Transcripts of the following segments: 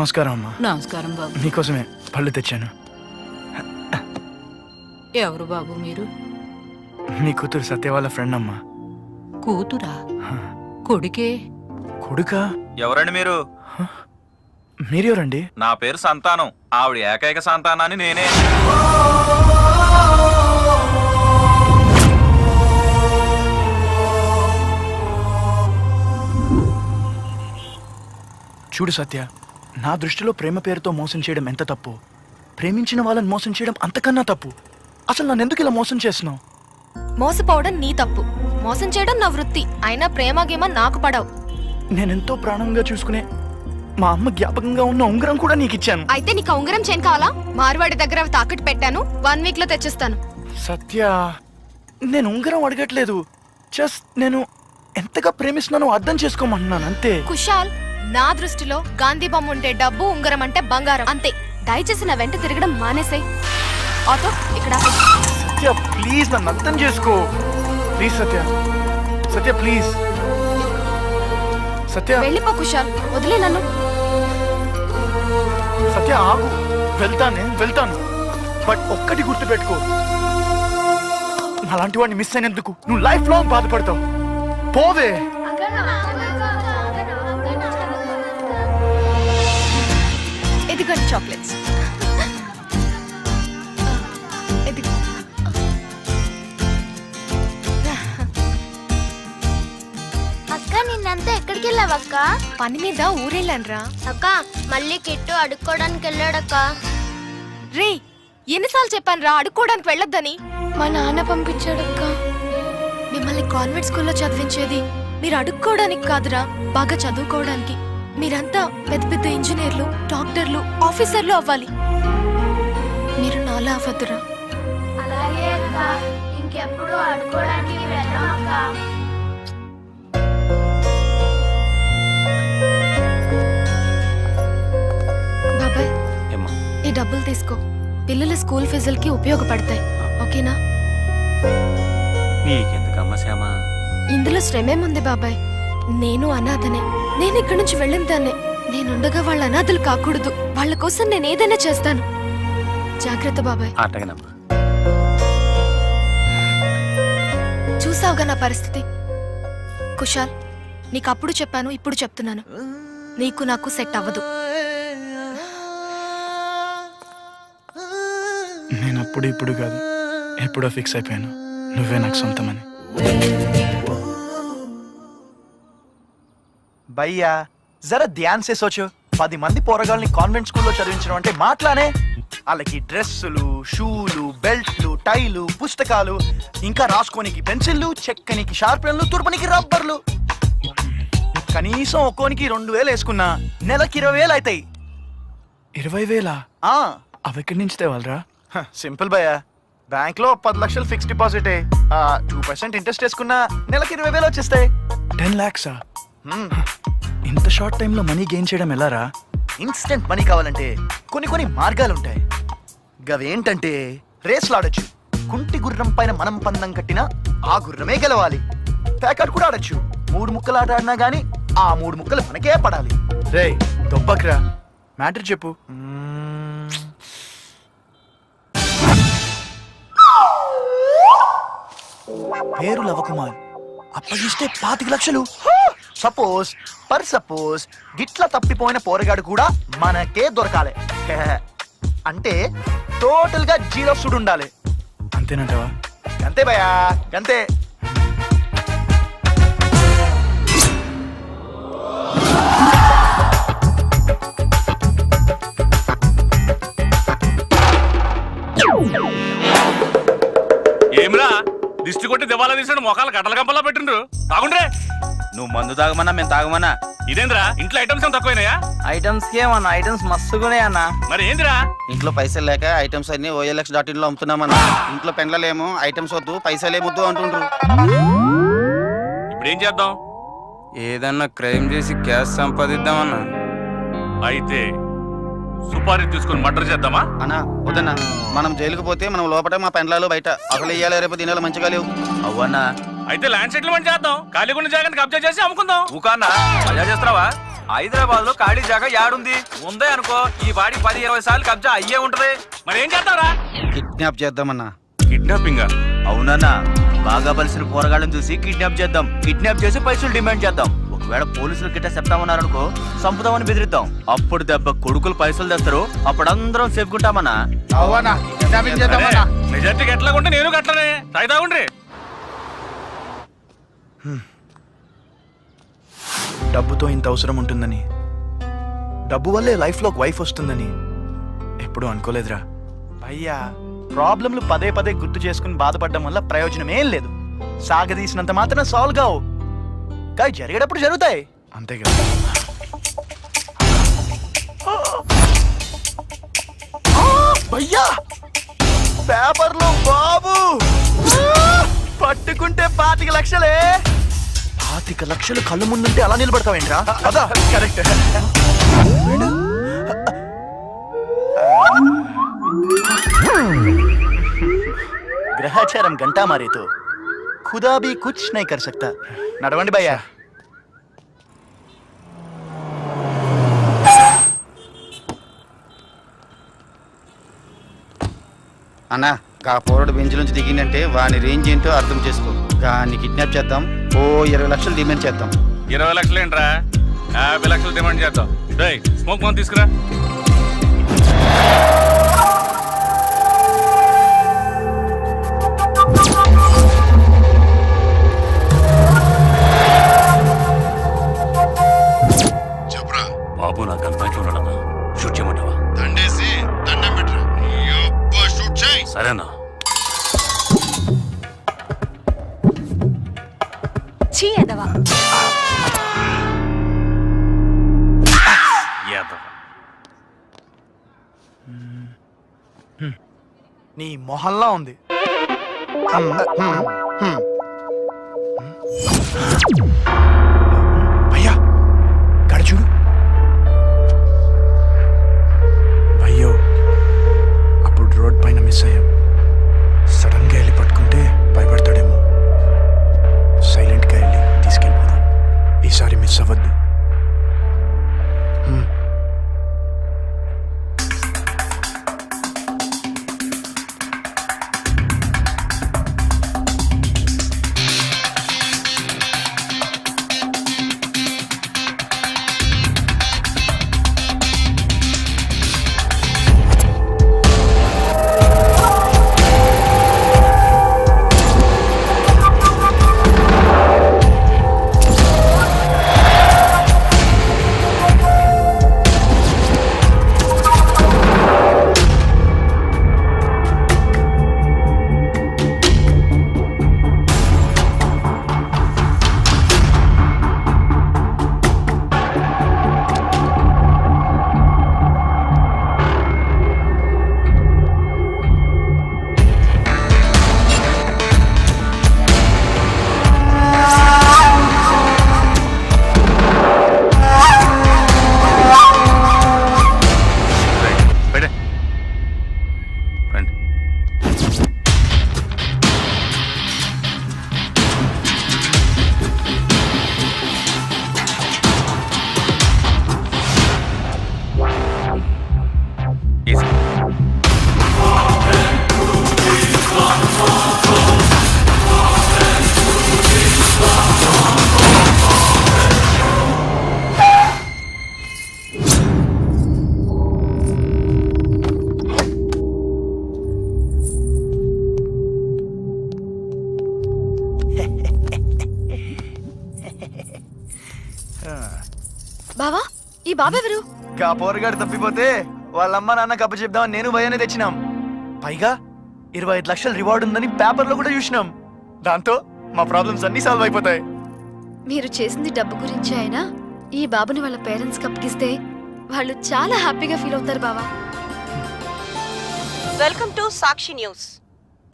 నమస్కారం అమ్మా. నమస్కారం బాబు. మీకోసమే పళ్ళు తెచ్చాను. ఎవరు బాబు మీరు? మీ కూతురు సత్య వాళ్ళ ఫ్రెండ్ అమ్మా. కూతురా? కొడుకే? కొడుకా? ఎవరండి మీరు? మీరెవరండి? నా పేరు సంతానం. ఆవిడ ఏకైక సంతానాన్ని నేనే. చూడు సత్య నా దృష్టిలో ప్రేమ పేరుతో మోసం చేయడం ఎంత తప్పు? ప్రేమించిన వాళ్ళని మోసం చేయడం అంతకన్నా తప్పు. అసలు నన్ను ఎందుకు ఇలా మోసం చేస్తున్నావు? మోసపోవడం నీ తప్పు. మోసం చేయడం నా వృత్తి. అయినా ప్రేమ గేమ నాకు పడవు. నేనెంతో ప్రాణంగా చూసుకునే మా అమ్మ జ్ఞాపకంగా ఉన్న ఉంగరం కూడా నీకు ఇచ్చాను అయితే నీకు ఆ ఉంగరం చేయను కావాలా? మార్వాడి దగ్గర అవి తాకట్టు పెట్టాను. వన్ వీక్లో తెచ్చిస్తాను. సత్య నేను ఉంగరం అడగట్లేదు. జస్ట్ నేను ఎంతగా ప్రేమిస్తున్నానో అర్థం చేసుకోమంటున్నాను అంతే. కుషాల్ నా దృష్టిలో గాంధీ బొమ్మ ఉంటే డబ్బు ఉంగరం అంటే బంగారం. అంతే. దయచేసి నా వెంట తిరగడం మానేసాయి ఆటో ఇక్కడ. సత్య ప్లీజ్ నన్ను అర్థం చేసుకో. ప్లీజ్ సత్య. సత్య ప్లీజ్ సత్య. వెళ్ళిపో కుషాల్. వదిలే నన్ను. సత్య ఆగు. వెళ్తానే వెళ్తాను. బట్ ఒక్కటి గుర్తుపెట్టుకో. అలాంటి వాడిని మిస్ అయినందుకు నువ్వు లైఫ్ లాంగ్ బాధపడతావు. పోవే. ఇదిగోండి చాక్లెట్స్. ఇదిగో. అక్క నిన్నంతా ఎక్కడికి వెళ్ళావక్క పని మీద ఊరెళ్ళానురా. అక్క మళ్ళీ కిట్టు అడుక్కోవడానికి వెళ్ళాడక్క. రే ఎన్నిసార్లు చెప్పాను రా అడుక్కోవడానికి వెళ్ళొద్దని? మా నాన్న పంపించాడక్క. మిమ్మల్ని కాన్వెంట్ స్కూల్లో చదివించేది మీరు అడుక్కోవడానికి కాదురా బాగా చదువుకోవడానికి. మీరంతా పెద్ద పెద్ద ఇంజనీర్లు డాక్టర్లు ఆఫీసర్లు అవ్వాలి. మీరు నాలా అవ్వద్దురా. అలాగే అక్క. ఇంకెప్పుడు అడుక్కోవడానికి వెళ్ళాం అక్క. బాబాయ్ ఈ డబ్బులు తీసుకో. పిల్లల స్కూల్ ఫీజులకి ఉపయోగపడతాయి. ఓకేనా? నీకెందుకమ్మా శ్యామ? ఇందులో శ్రమేముంది బాబాయ్? నేను అనాథనే. నేను ఇక్కడి నుంచి వెళ్ళిన దాన్నే నేనుండగా వాళ్ళ అనాథలు కాకూడదు. వాళ్ళ కోసం నేను ఏదైనా చేస్తాను. జాగ్రత్త బాబాయ్. చూసావుగా నా పరిస్థితి? కుషాల్ నీకు అప్పుడు చెప్పాను ఇప్పుడు చెప్తున్నాను. నీకు నాకు సెట్ అవ్వదు. నేను అప్పుడు ఇప్పుడు కాదు ఎప్పుడో ఫిక్స్ అయిపోయాను. నువ్వే నాకు సొంతమని. భయ్యా జర ధ్యాన్ సే సోచు పది మంది పోరగాళ్ళని కాన్వెంట్ స్కూల్లో చదివించడం అంటే మాట్లానే. వాళ్ళకి డ్రెస్సులు షూలు బెల్ట్లు టైలు పుస్తకాలు ఇంకా రాసుకోనికి పెన్సిళ్ళు చెక్కనికి షార్పెన్లు తుర్పనికి రబ్బర్లు. కనీసం ఒక్కోనికి రెండు వేలు వేసుకున్నా నెలకి ఇరవై వేలు అవుతాయి ఇరవై వేలా? ఆ, అవి ఎక్కడి నుంచి తేవాలరా? హ, సింపుల్ భయ్యా. బ్యాంక్లో పది లక్షలు fix deposit. Two percent interest వేసుకున్నా నెలకి ఇరవై వేలు వచ్చేస్తాయి. టెన్ ల్యాక్సా హ్మ్. ఇంత షార్ట్ టైంలో మనీ గెయిన్ చేయడం ఎలారా? ఇన్స్టెంట్ మనీ కావాలంటే కొన్ని కొన్ని మార్గాలు ఉంటాయి. గవేంటంటే రేస్లు ఆడొచ్చు. కుంటి గుర్రం పైన మనం పందం కట్టినా ఆ గుర్రమే గెలవాలి. ప్యాకెట్ కూడా ఆడొచ్చు. మూడు ముక్కలు ఆట ఆడినా గానీ ఆ మూడు ముక్కలు మనకే పడాలి. రే దొబ్బక్రా. మ్యాటర్ చెప్పు. పేరు లవకుమార్. అప్పగిస్తే పాతిక లక్షలు. సపోజ్ పర్ సపోజ్ గిట్ల తప్పిపోయిన పోరగాడు కూడా మనకే దొరకాలి. అంటే టోటల్గా జీరో సుడు ఉండాలి. అంతేనంటావా? అంతే భయా అంతే ఏమిరా? దిష్టి కొట్టి దివాలా తీసాడు మొఖాలు గడ్డల గంపలా పెట్టిండ్రు. తాగుండ్రే. నువ్వు మందు తాగమన్నా మేము తాగమన్నా. ఇదేంద్రా? ఇంట్లో ఐటమ్స్ ఏం తక్కువైనాయా? ఐటమ్స్ ఏమన్నా? ఐటమ్స్ మస్తుగానే అన్న. మరి ఏందిరా? ఇంట్లో పైసలు లేక ఐటమ్స్ అన్ని ఓఎల్ఎక్స్ డాట్ ఇన్లో అమ్ముతున్నామన్నా. ఇంట్లో పెండ్లలేమో ఐటమ్స్ వద్దు పైసలేమొద్దు అంటుండ్రు. ఇప్పుడు ఏం చేద్దాం? ఏదన్నా క్రైమ్ చేసి క్యాష్ సంపాదిద్దామన్నా. అయితే సుపారీ తీసుకుని మర్డర్ చేద్దామా? అన్నా వద్దన్నా. మనం జైలుకు పోతే మనం లోపల మా పెండ్లాలు బయట. అసలు ఇయ్యాలి రేపు దినాలు మంచిగా లేవు. అవ్వన్నా అయితే ల్యాండ్ సెటిల్మెంట్ చేద్దాం. ఖాళీగా ఉన్న జాగాని కబ్జా చేసి అమ్ముకుందాం. ఊకాన్నా మజా చేస్తావా హైదరాబాద్లో ఖాళీ జాగా యాడుంది. ఉందే అనుకో ఈ బాడీ పది ఇరవై సార్లు కబ్జా అయ్యే ఉంటది. మరి ఏం చేస్తావురా? కిడ్నాప్ చేద్దామన్నా. కిడ్నాపింగ్? అవునన్నా బాగా బలిసిన పోరగాళ్ళని చూసి కిడ్నాప్ చేద్దాం. కిడ్నాప్ చేసి పైసలు డిమాండ్ చేద్దాం. ఒకవేళ పోలీసులు గిట్ట చెప్తామన్నారనుకో చంపుదామని బెదిరిద్దాం. అప్పుడు దెబ్బ కొడుకులు పైసలు తెస్తారు అప్పుడు అందరం సేఫ్ ఉంటామన్నా మెజార్టీకి ఎట్లా ఉంటే నేను కట్టలే తాగుతా ఉండ్రి డబ్బుతో ఇంత అవసరం ఉంటుందని డబ్బు వల్లే లైఫ్లో ఒక వైఫ్ వస్తుందని ఎప్పుడూ అనుకోలేదురా. అయ్యా ప్రాబ్లంలు పదే పదే గుర్తు చేసుకుని బాధపడడం వల్ల ప్రయోజనం ఏం లేదు. సాగదీసినంత మాత్రం సాల్వ్ కావు. కానీ జరిగేటప్పుడు జరుగుతాయి. అంతేగా. భయ్యా! పేపర్లో బాబు! పట్టుకుంటే పాతిక లక్షలే! పాతిక లక్షలు కళ్ళు ముందుంటే అలా నిలబడతావేంట్రా? అదా కరెక్ట్. గ్రహచారం గంటా మారే తో ఖుదా भी कुछ नहीं कर सकता నడవండి భయ్యా అన్నా గా పోరడు బెంచ్ నుంచి దిగిందంటే వాని రేంజ్ ఏంటో అర్థం చేసుకో గాన్ని కిడ్నాప్ చేద్దాం ఓ ఇరవై లక్షలు డిమాండ్ చేద్దాం ఇరవై లక్షలు ఏంట్రా యాభై లక్షలు డిమాండ్ చేద్దాం డేయ్ స్మోక్ మంది తీసుకురా నీ మొహల్లా ఉంది. బాబెవరు? గా పోరగాడు తప్పిపోతే వాళ్ళమ్మ నాన్న కప్ప చెప్దామని నేను భయాన్ని తెచ్చినాం. పైగా ఇరవై ఐదు లక్షల రివార్డ్ ఉందని పేపర్లో కూడా చూసినాం. దాంతో మా ప్రాబ్లమ్స్ అన్ని సాల్వ్ అయిపోతాయి. మీరు చేసింది డబ్బు గురించి అయినా ఈ బాబుని వాళ్ళ పేరెంట్స్ అప్పగిస్తే వాళ్ళు చాలా హ్యాపీగా ఫీల్ అవుతారు బావా. Welcome to Sakshi news.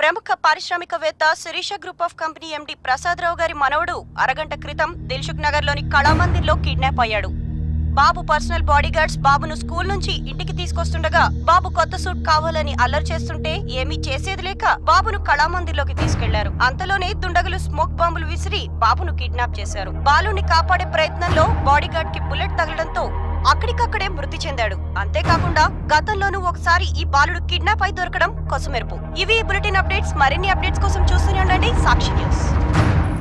ప్రముఖ పారిశ్రామికవేత్త Sirisha group of company MD Prasada Rao గారి మనవడు అరగంట క్రితం దిల్సుఖ్ నగర్లోని కళామందిర్లో కిడ్నాప్ అయ్యాడు. బాబు పర్సనల్ బాడీ గార్డ్స్ బాబును స్కూల్ నుంచి ఇంటికి తీసుకొస్తుండగా బాబు కొత్త సూట్ కావాలని అల్లరి చేస్తుంటే ఏమీ చేసేది లేక బాబును కళామందిర్లోకి తీసుకెళ్ళారు. అంతలోనే దుండగులు స్మోక్ బాంబులు విసిరి బాబును కిడ్నాప్ చేశారు. బాలుని కాపాడే ప్రయత్నంలో బాడీ గార్డ్కి బుల్లెట్ తగలడంతో అక్కడికక్కడే మృతి చెందాడు. అంతేకాకుండా గతంలోనూ ఒకసారి ఈ బాలుడు కిడ్నాప్ అయి దొరకడం కొసమెరుపు. ఇవి బులెటిన్ అప్డేట్స్. మరిన్ని అప్డేట్స్ కోసం చూస్తూనే ఉండండి. సాక్షి న్యూస్.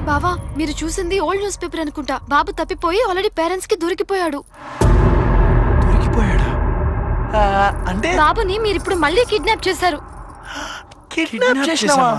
బావా మీరు చూసింది ఓల్డ్ న్యూస్ పేపర్ అనుకుంటా. బాబు తప్పిపోయి ఆల్రెడీ పేరెంట్స్కి దొరికిపోయాడు. అంటే బాబుని మీరు ఇప్పుడు మళ్ళీ కిడ్నాప్ చేశారు. కిడ్నాప్ చేసినావా